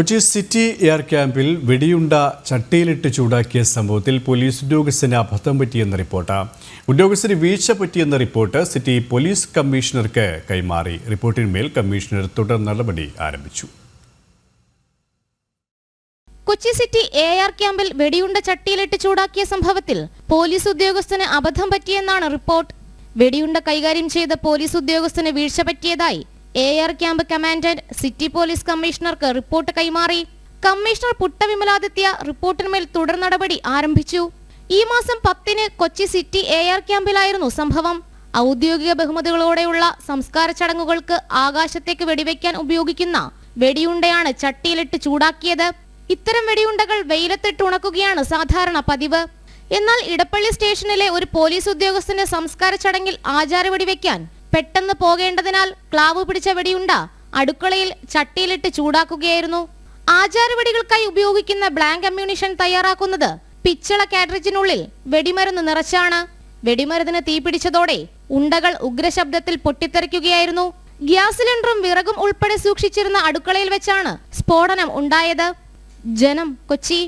Kochi city air ക്യാമ്പിൽ വെടിയുണ്ട ചട്ടിയിലിട്ട് ചൂടാക്കിയ സംഭവത്തിൽ പോലീസ് ഉദ്യോഗസ്ഥന് അബദ്ധം പറ്റിയെന്ന റിപ്പോർട്ട്. ഉദ്യോഗസ്ഥന് വീഴ്ച പറ്റിയെന്ന റിപ്പോർട്ട് സിറ്റി പോലീസ് കമ്മീഷണർക്ക് കൈമാറി. റിപ്പോർട്ടിന്മേൽ കമ്മീഷണർ തുടർ നടപടി ആരംഭിച്ചു. കൊച്ചി സിറ്റി എ ആർ ക്യാമ്പിൽ വെടിയുണ്ട ചട്ടിയിലിട്ട് ചൂടാക്കിയ സംഭവത്തിൽ പോലീസ് ഉദ്യോഗസ്ഥന് അബദ്ധം പറ്റിയെന്നാണ് റിപ്പോർട്ട്. വെടിയുണ്ട കൈകാര്യം ചെയ്ത പോലീസ് ഉദ്യോഗസ്ഥന് വീഴ്ച പറ്റിയതായി A R camp commandant city police കമ്മീഷണർക്ക് റിപ്പോർട്ട് കൈമാറി. കമ്മീഷണർ പുട്ടവിമലാദിത്യ റിപ്പോർട്ടിന്മേൽ തുടർ നടപടി ആരംഭിച്ചു. ഈ മാസം പത്തിന് കൊച്ചി സിറ്റി എ ആർ ക്യാമ്പിലായിരുന്നു സംഭവം. ഔദ്യോഗിക ബഹുമതികളോടെയുള്ള സംസ്കാര ചടങ്ങുകൾക്ക് ആകാശത്തേക്ക് വെടിവെക്കാൻ ഉപയോഗിക്കുന്ന വെടിയുണ്ടയാണ് ചട്ടിയിലിട്ട് ചൂടാക്കിയത്. ഇത്തരം വെടിയുണ്ടകൾ വെയിലത്തിട്ട് ഉണക്കുകയാണ് സാധാരണ പതിവ്. എന്നാൽ ഇടപ്പള്ളി സ്റ്റേഷനിലെ ഒരു പോലീസ് ഉദ്യോഗസ്ഥന്റെ സംസ്കാര ചടങ്ങിൽ ആചാര വെടിവെക്കാൻ പെട്ടെന്ന് പോകേണ്ടതിനാൽ ക്ലാവ് പിടിച്ച വെടിയുണ്ട അടുക്കളയിൽ ചട്ടിയിലിട്ട് ചൂടാക്കുകയായിരുന്നു. ആചാര വെടികൾക്കായി ഉപയോഗിക്കുന്ന ബ്ലാങ്ക് അമ്യൂണിഷൻ തയ്യാറാക്കുന്നത് പിച്ചള കാഡ്രിജിനുള്ളിൽ വെടിമരുന്ന് നിറച്ചാണ്. വെടിമരുന്നിന് തീപിടിച്ചതോടെ ഉണ്ടകൾ ഉഗ്രശബ്ദത്തിൽ പൊട്ടിത്തെറിക്കുകയായിരുന്നു. ഗ്യാസ് സിലിണ്ടറും വിറകും ഉൾപ്പെടെ സൂക്ഷിച്ചിരുന്ന അടുക്കളയിൽ വെച്ചാണ് സ്ഫോടനം ഉണ്ടായത്. ജനം കൊച്ചി.